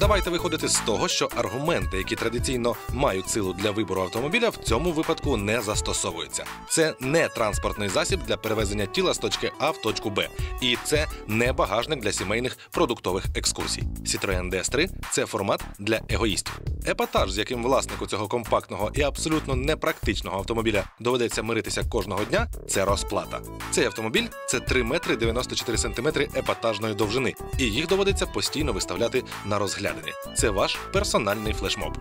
Давайте виходити з того, що аргументи, які традиційно мають силу для вибору автомобіля, в цьому випадку не застосовуються. Це не транспортний засіб для перевезення тіла з точки А в точку Б, і це не багажник для сімейних продуктових екскурсій. Citroen DS3 – це формат для егоїстів. Епатаж, з яким власнику цього компактного і абсолютно непрактичного автомобіля доведеться миритися кожного дня, це розплата. Цей автомобіль це 3 метри 94 сантиметри епатажної довжини, і їх доводиться постійно виставляти на розглядання. Це ваш персональний флешмоб.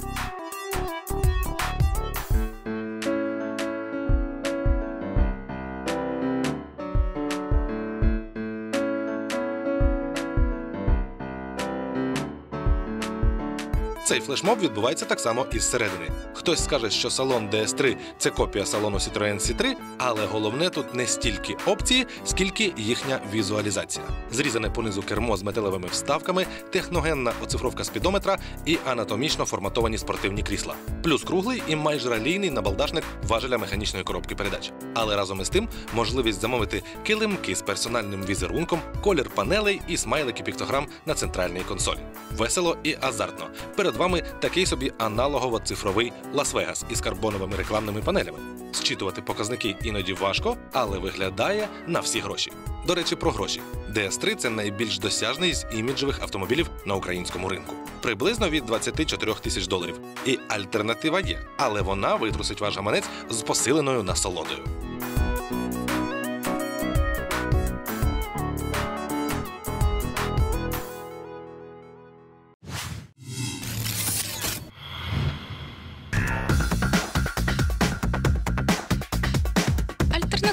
Цей флешмоб відбувається так само і зсередини. Хтось скаже, що салон DS3 – це копія салону Citroen C3, але головне тут не стільки опції, скільки їхня візуалізація. Зрізане понизу кермо з металевими вставками, техногенна оцифровка спідометра і анатомічно форматовані спортивні крісла. Плюс круглий і майже ралійний набалдашник важеля механічної коробки передач. Але разом із тим можливість замовити килимки з персональним візерунком, колір панелей і смайлики піктограм на центральній консолі. Весело і азартно. Перед вами такий собі аналогово-цифровий Лас-Вегас із карбоновими рекламними панелями. Зчитувати показники іноді важко, але виглядає на всі гроші. До речі, про гроші. DS3 – це найбільш досяжний з іміджевих автомобілів на українському ринку. Приблизно від 24 тисяч доларів. І альтернатива є, але вона витрусить ваш гаманець з посиленою насолодою.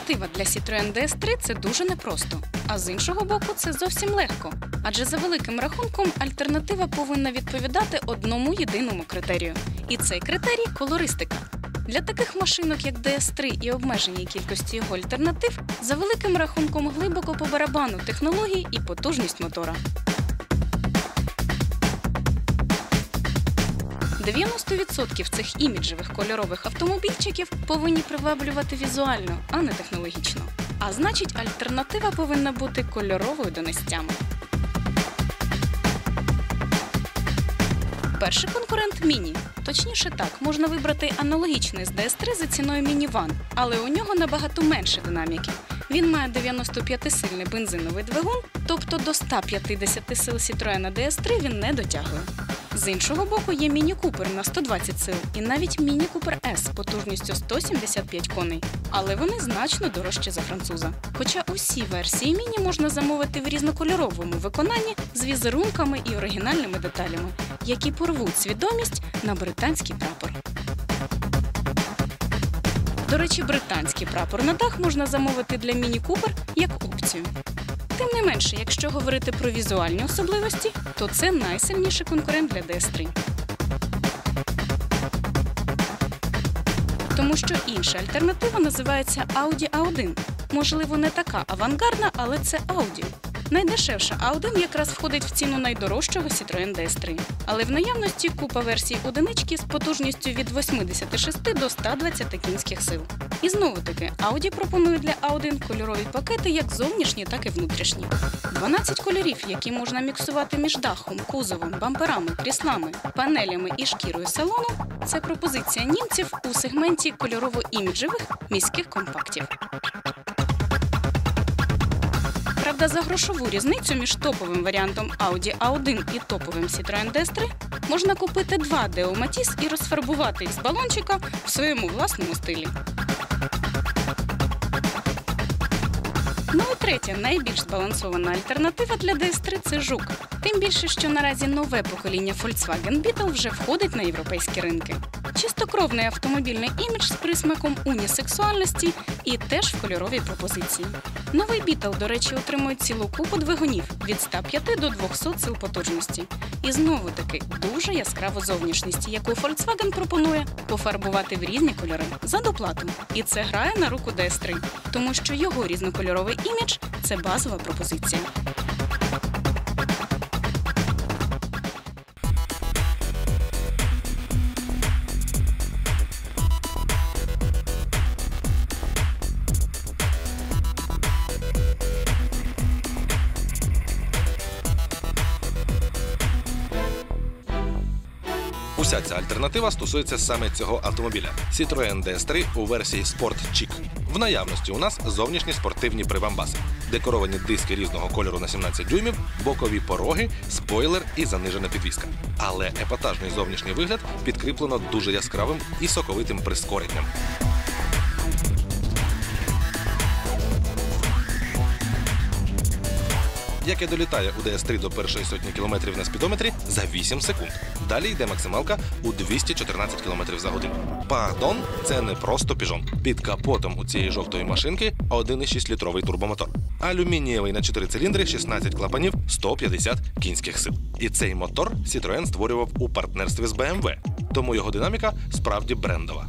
Альтернатива для Citroen DS3 – це дуже непросто. А з іншого боку, це зовсім легко. Адже за великим рахунком альтернатива повинна відповідати одному єдиному критерію. І цей критерій колористика. Для таких машинок, як DS3 і обмеженій кількості його альтернатив, за великим рахунком глибоко по барабану технологій і потужність мотора. 90% цих іміджевих кольорових автомобільчиків повинні приваблювати візуально, а не технологічно. А значить, альтернатива повинна бути кольоровою донестями. Перший конкурент міні. Точніше так, можна вибрати аналогічний з DS3 за ціною мініван, але у нього набагато менше динаміки. Він має 95-сильний бензиновий двигун, тобто до 150 сил Citroen DS3 він не дотягує. З іншого боку, є Міні Купер на 120 сил і навіть Міні Купер S потужністю 175 коней. Але вони значно дорожчі за француза. Хоча усі версії міні можна замовити в різнокольоровому виконанні з візерунками і оригінальними деталями, які порвуть свідомість на британський прапор. До речі, британський прапор на дах можна замовити для Міні Купер як опцію. Тим не менше, якщо говорити про візуальні особливості, то це найсильніший конкурент для DS3. Тому що інша альтернатива називається Audi A1. Можливо, не така авангардна, але це Audi. Найдешевша A1 якраз входить в ціну найдорожчого Citroen DS3. Але в наявності купа версій одинички з потужністю від 86 до 120 кінських сил. І знову таки, Audi пропонує для A1 кольорові пакети як зовнішні, так і внутрішні. 12 кольорів, які можна міксувати між дахом, кузовом, бамперами, кріслами, панелями і шкірою салону це пропозиція німців у сегменті кольорово-іміджевих міських компактів. Правда, за грошову різницю між топовим варіантом Audi A1 і топовим Citroen DS3 можна купити два Deo Matiz і розфарбувати їх з балончика в своєму власному стилі. Ну і третя, найбільш збалансована альтернатива для DS3 – це жук. Тим більше, що наразі нове покоління Volkswagen Beetle вже входить на європейські ринки. Чистокровний автомобільний імідж з присмаком унісексуальності і теж в кольоровій пропозиції. Новий Beetle, до речі, отримує цілу купу двигунів від 105 до 200 сил потужності. І знову таки дуже яскраву зовнішність, яку Volkswagen пропонує пофарбувати в різні кольори за доплату. І це грає на руку DS3, тому що його різнокольоровий імідж це базова пропозиція. Вся ця альтернатива стосується саме цього автомобіля Citroën DS3 у версії Sport Chic. В наявності у нас зовнішні спортивні прибамбаси, декоровані диски різного кольору на 17 дюймів, бокові пороги, спойлер і занижена підвіска. Але епатажний зовнішній вигляд підкріплено дуже яскравим і соковитим прискоренням. Яке долітає у DS3 до першої сотні кілометрів на спідометрі за 8 секунд. Далі йде максималка у 214 км за годину. Пардон, це не просто піжон. Під капотом у цієї жовтої машинки 1,6 літровий турбомотор. Алюмінієвий на 4 циліндри, 16 клапанів, 150 кінських сил. І цей мотор Citroën створював у партнерстві з BMW, тому його динаміка справді брендова.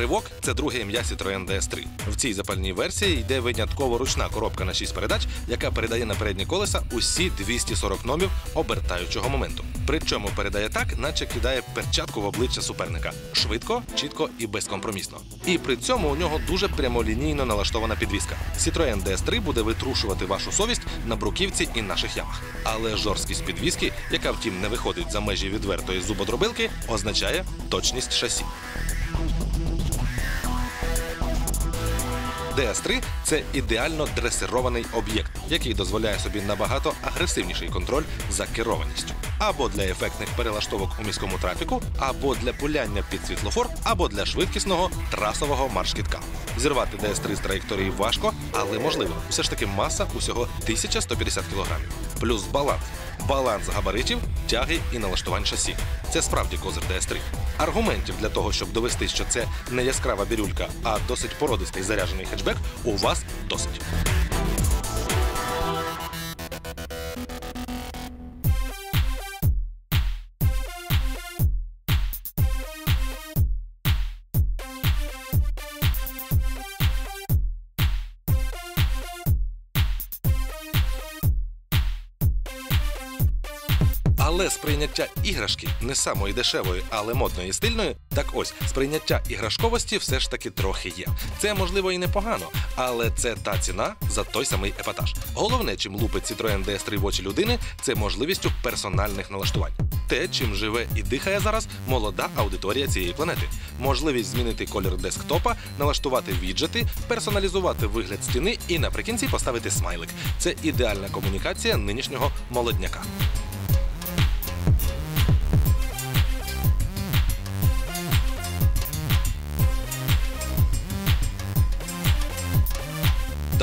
Ривок це друге ім'я Citroën DS3. В цій запальній версії йде винятково ручна коробка на 6 передач, яка передає на передні колеса усі 240 номів обертаючого моменту. Причому передає так, наче кидає перчатку в обличчя суперника швидко, чітко і безкомпромісно. І при цьому у нього дуже прямолінійно налаштована підвіска. Citroën DS3 буде витрушувати вашу совість на бруківці і наших ямах. Але жорсткість підвіски, яка втім не виходить за межі відвертої зубодробилки, означає точність шасі. DS3 – це ідеально дресирований об'єкт, який дозволяє собі набагато агресивніший контроль за керованістю. Або для ефектних перелаштовок у міському трафіку, або для пуляння під світлофор, або для швидкісного трасового марш-кітка. Зірвати DS3 з траєкторії важко, але можливо. Все ж таки маса усього 1150 кг. Плюс баланс. Баланс габаритів, тяги і налаштувань шасі. Це справді козир DS3. Аргументів для того, щоб довести, що це не яскрава бірюлька, а досить породистий заряджений хетчбек, у вас досить. Але сприйняття іграшки не самої дешевої, але модної і стильної. Так ось сприйняття іграшковості все ж таки трохи є. Це можливо і непогано, але це та ціна за той самий епатаж. Головне, чим лупить Citroën DS3 в очі людини, це можливістю персональних налаштувань. Те, чим живе і дихає зараз молода аудиторія цієї планети. Можливість змінити колір десктопа, налаштувати віджети, персоналізувати вигляд стіни і наприкінці поставити смайлик. Це ідеальна комунікація нинішнього молодняка.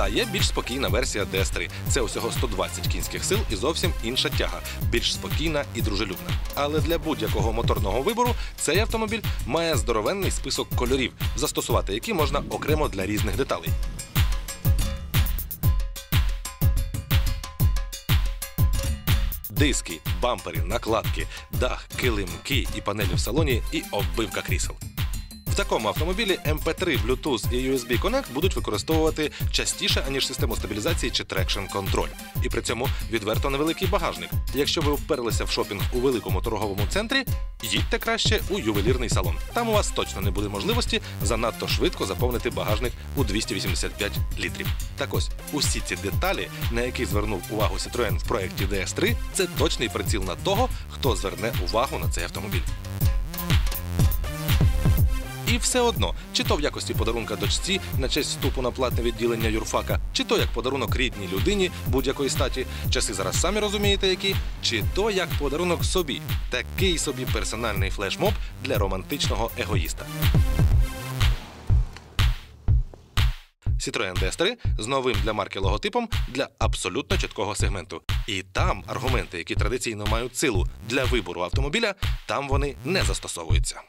Та є більш спокійна версія DS3. Це усього 120 кінських сил і зовсім інша тяга, більш спокійна і дружелюбна. Але для будь-якого моторного вибору цей автомобіль має здоровенний список кольорів, застосувати які можна окремо для різних деталей. Диски, бампери, накладки, дах, килимки і панелі в салоні, і оббивка крісел. Такому автомобілі MP3, Bluetooth і USB Connect будуть використовувати частіше, аніж систему стабілізації чи Traction Control. І при цьому відверто невеликий багажник. Якщо ви вперлися в шопінг у великому торговому центрі, їдьте краще у ювелірний салон. Там у вас точно не буде можливості занадто швидко заповнити багажник у 285 літрів. Так ось усі ці деталі, на які звернув увагу Citroën в проєкті DS3, це точний приціл на того, хто зверне увагу на цей автомобіль. І все одно, чи то в якості подарунка дочці на честь вступу на платне відділення юрфака, чи то як подарунок рідній людині будь-якої статі, часи зараз самі розумієте, які, чи то як подарунок собі, такий собі персональний флешмоб для романтичного егоїста. Citroën DS3 з новим для марки логотипом для абсолютно чіткого сегменту. І там аргументи, які традиційно мають силу для вибору автомобіля, там вони не застосовуються.